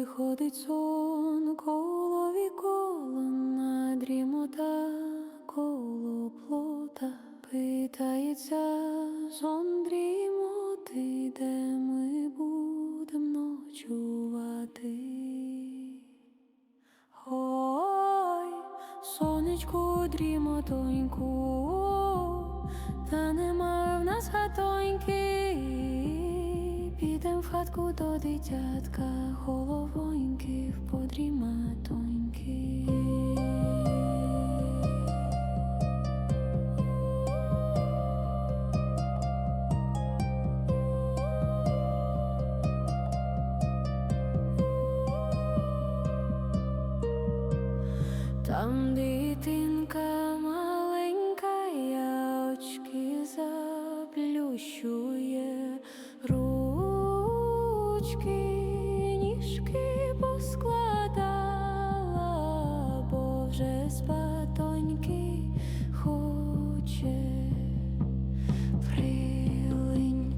виходить сон, коло вікола дрімота, коло плота питається сон дрімоти, де ми будем ночувати. Ой, сонечку дрімотоньку, Підем в хатку до дитятка, головоньки в подріматоньки. Там дитинка маленька, я очки заплющує ручки, ніжки поскладала, бо вже з батоньки хоче. Прилинь,